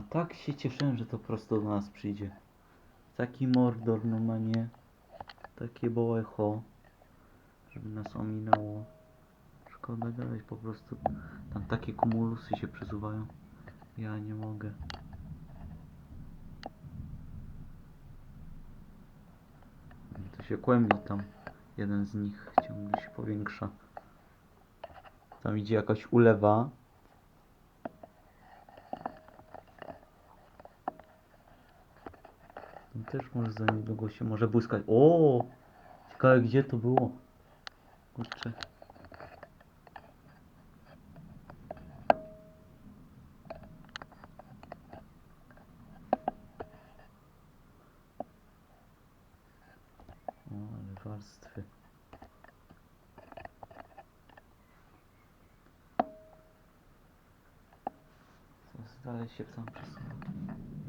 A tak się cieszyłem, że to prosto do nas przyjdzie. Taki mordor normalnie. Takie bołecho. Żeby nas ominęło. Szkoda gadać po prostu. Tam takie kumulusy się przesuwają. Ja nie mogę. To się kłębi tam. Jeden z nich ciągle się powiększa. Tam idzie jakaś ulewa. Też może za niedługo się może błyskać. O! Ciekawe gdzie to było. Kurczę. O, warstwy. Dalej się tam przesuwa.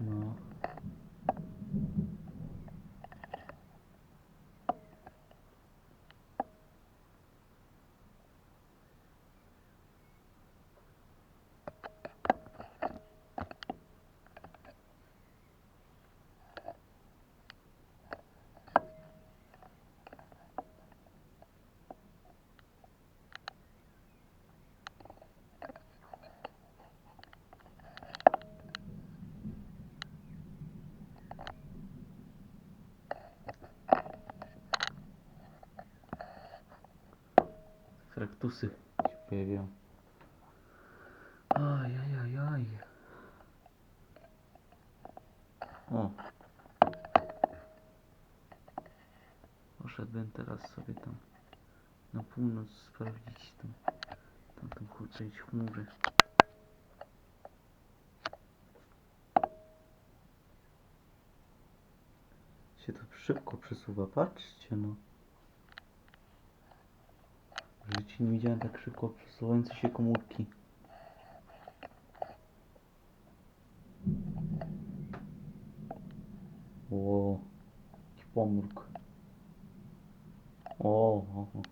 No. Fraktusy się pojawiają. Ajajajaj. O. Poszedłem teraz sobie tam na północ sprawdzić tam, tam, tam chmury. Się to szybko przesuwa, patrzcie no. Nie widziałem tak szybko przesuwające się komórki. O, jaki pomruk. O, o, o.